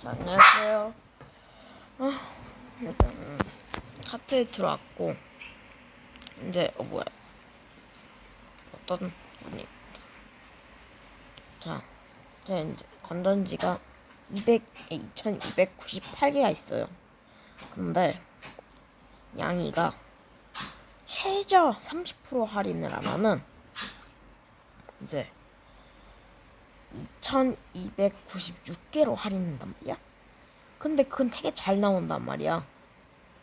자, 안녕하세요. 아, 일단 카트에 들어왔고 이제 어 뭐야? 어떤 아니. 자, 제 이제 건전지가 200, 2298개가 있어요. 근데 양이가 최저 30% 할인을 하면은 이제 2296개로 할인한단 말이야. 근데 그건 되게 잘 나온단 말이야.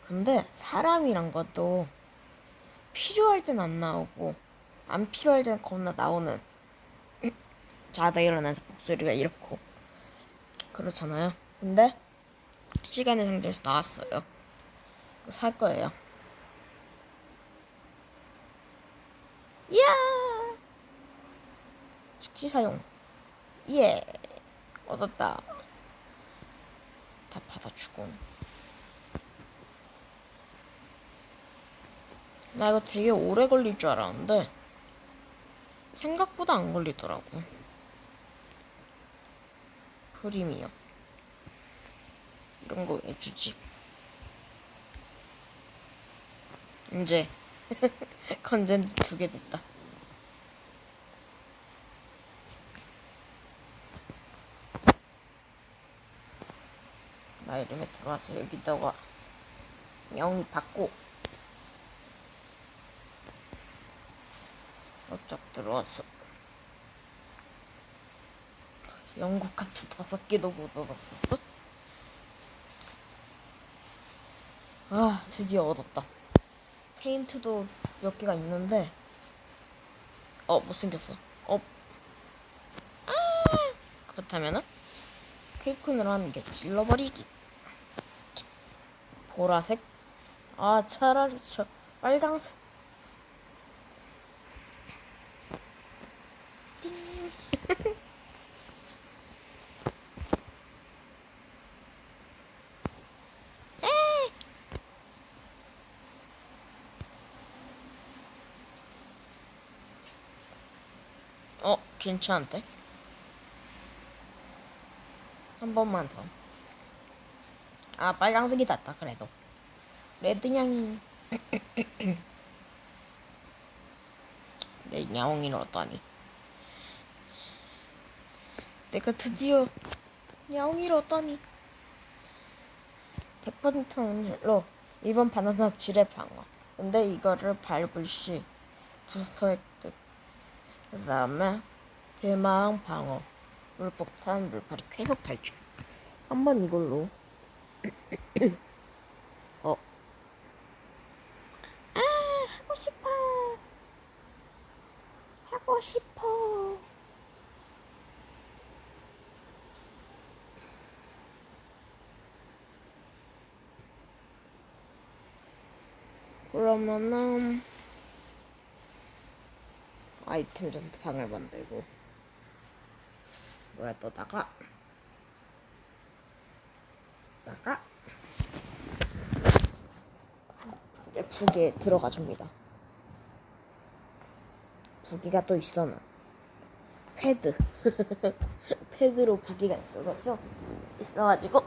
근데 사람이란 것도 필요할 땐 안 나오고 안 필요할 땐 겁나 나오는 자다 일어나서 목소리가 이렇고 그렇잖아요. 근데 시간의 상자에서 나왔어요. 살 거예요. 이야! 즉시 사용. 예. 얻었다. 다 받아주고. 나 이거 되게 오래 걸릴 줄 알았는데 생각보다 안 걸리더라고. 프리미엄. 이런 거왜 주지? 이제 컨텐츠 두 개 됐다. 나 이름에 들어와서 여기다가 영이 받고 어쩍 들어와서 영국 카트 다섯 개도 못 얻었었어? 아 드디어 얻었다 페인트도 몇 개가 있는데 어 못생겼어 어 아! 그렇다면은 케이크으로 하는 게 질러버리기 보라색 아 차라리 저 빨강색. 어 괜찮은데 한 번만 더. 아, 빨강색이 낫다, 그래도. 레드 양이. 내 야옹이를 얻다니. 내가 드디어 야옹이를 얻다니. 100% 확률로 1번 바나나 지뢰 방어. 근데 이거를 밟을 시 부스터 획득. 그 다음에 대망 방어. 물폭탄, 물파리, 쾌속 탈출. 한번 이걸로. 어. 아, 하고 싶어. 하고 싶어. 그러면은 아이템 전투방을 만들고 뭐야 또 나가 나가 이제 북에 들어가 줍니다. 부기가 또 있어는 패드. 패드로 부기가 있어서 좀 있어가지고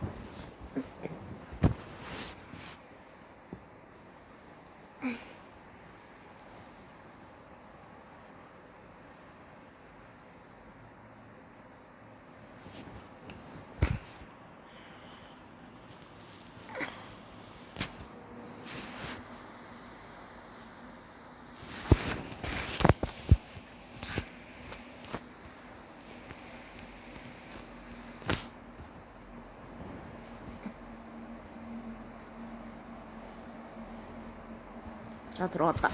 자 들어왔다.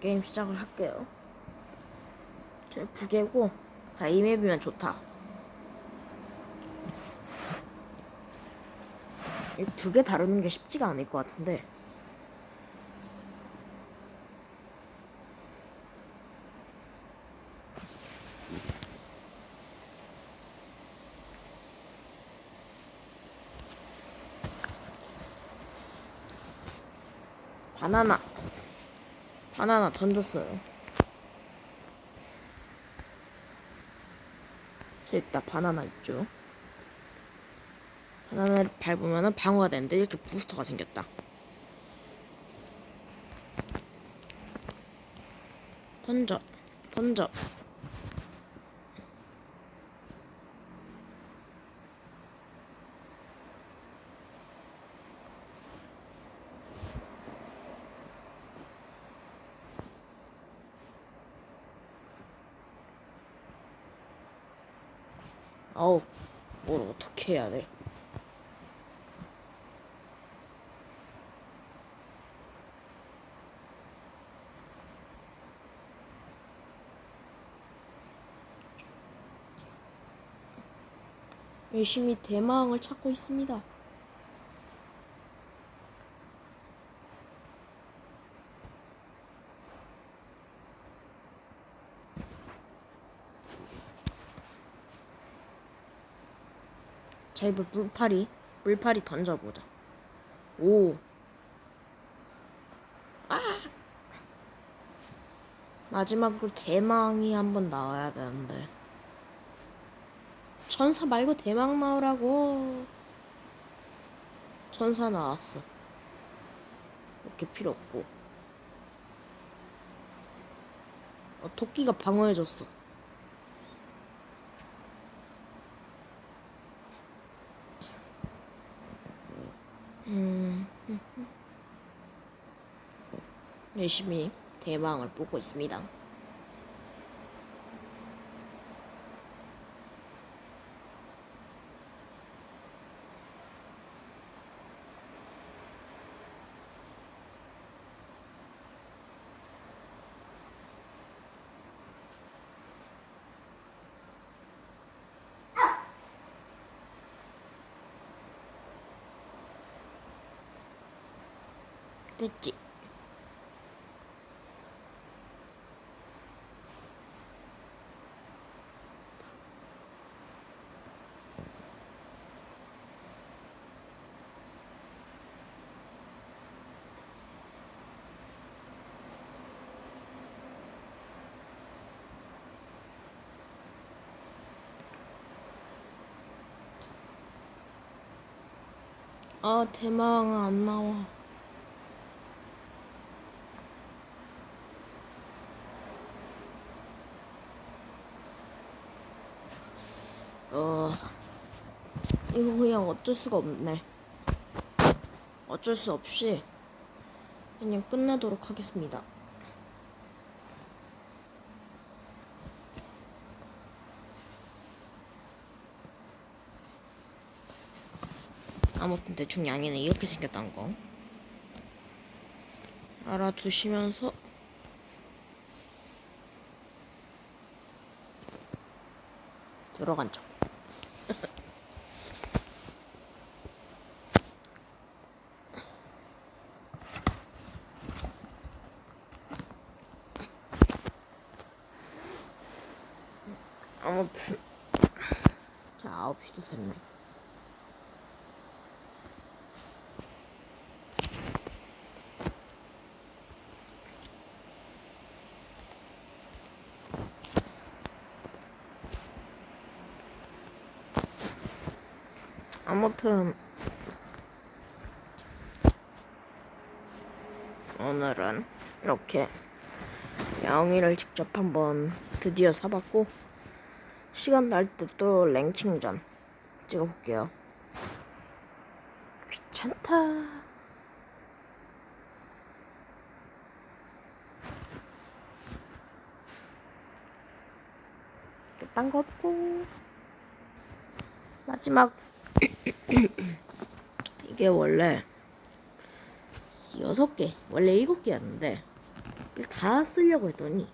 게임 시작을 할게요. 제 부계고 자 이 맵이면 좋다. 이 두 개 다루는 게 쉽지가 않을 것 같은데 바나나 바나나 던졌어요 저 있다 바나나 있죠 하나를 밟으면 방어가 되는데 이렇게 부스터가 생겼다. 던져, 던져. 어우, 뭘 어떻게 해야 돼? 열심히 대마왕을 찾고 있습니다. 자, 이번 물파리, 물파리 던져보자. 오. 아! 마지막으로 대망이 한번 나와야 되는데. 전사 말고 대망 나오라고. 전사 나왔어. 이렇게 필요 없고. 어, 토끼가 방어해줬어. 음. 열심히 대망을 보고 있습니다. 됐지? 아, 대망 안 나와. 어, 이거 그냥 어쩔 수가 없네. 어쩔 수 없이 그냥 끝내도록 하겠습니다. 아무튼 대충 양이는 이렇게 생겼다는 거 알아두시면서 들어간 척. 아무튼. 자 9시도 됐네 아무튼 오늘은 이렇게 양이를 직접 한번 드디어 사봤고 시간 날 때 또 랭칭전 찍어볼게요. 귀찮다. 딴거 없고 마지막 이게 원래 여섯 개 원래 일곱 개였는데 이걸 다 쓰려고 했더니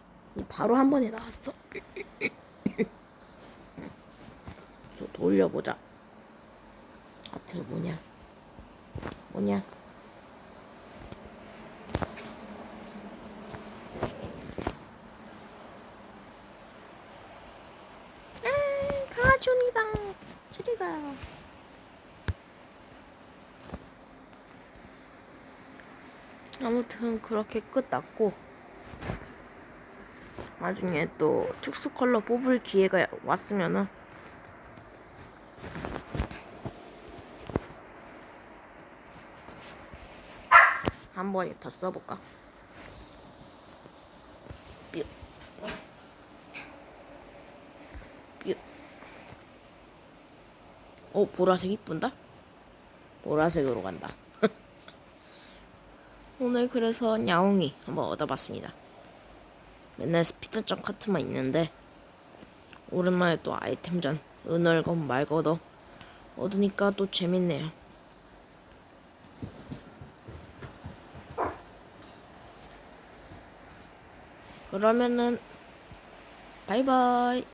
바로 한 번에 나왔어. 저 돌려보자. 하트 뭐냐? 뭐냐? 아, 강아지입니다. 저리 가. 아무튼 그렇게 끝났고 나중에 또 특수 컬러 뽑을 기회가 왔으면은 한번더 써볼까? 뾰. 뾰. 오 보라색 이쁜다? 보라색으로 간다. 오늘 그래서 야옹이 한번 얻어봤습니다. 맨날 스피드점 카트만 있는데 오랜만에 또 아이템전 은얼건 말거도 얻으니까 또 재밌네요. 그러면은 바이바이.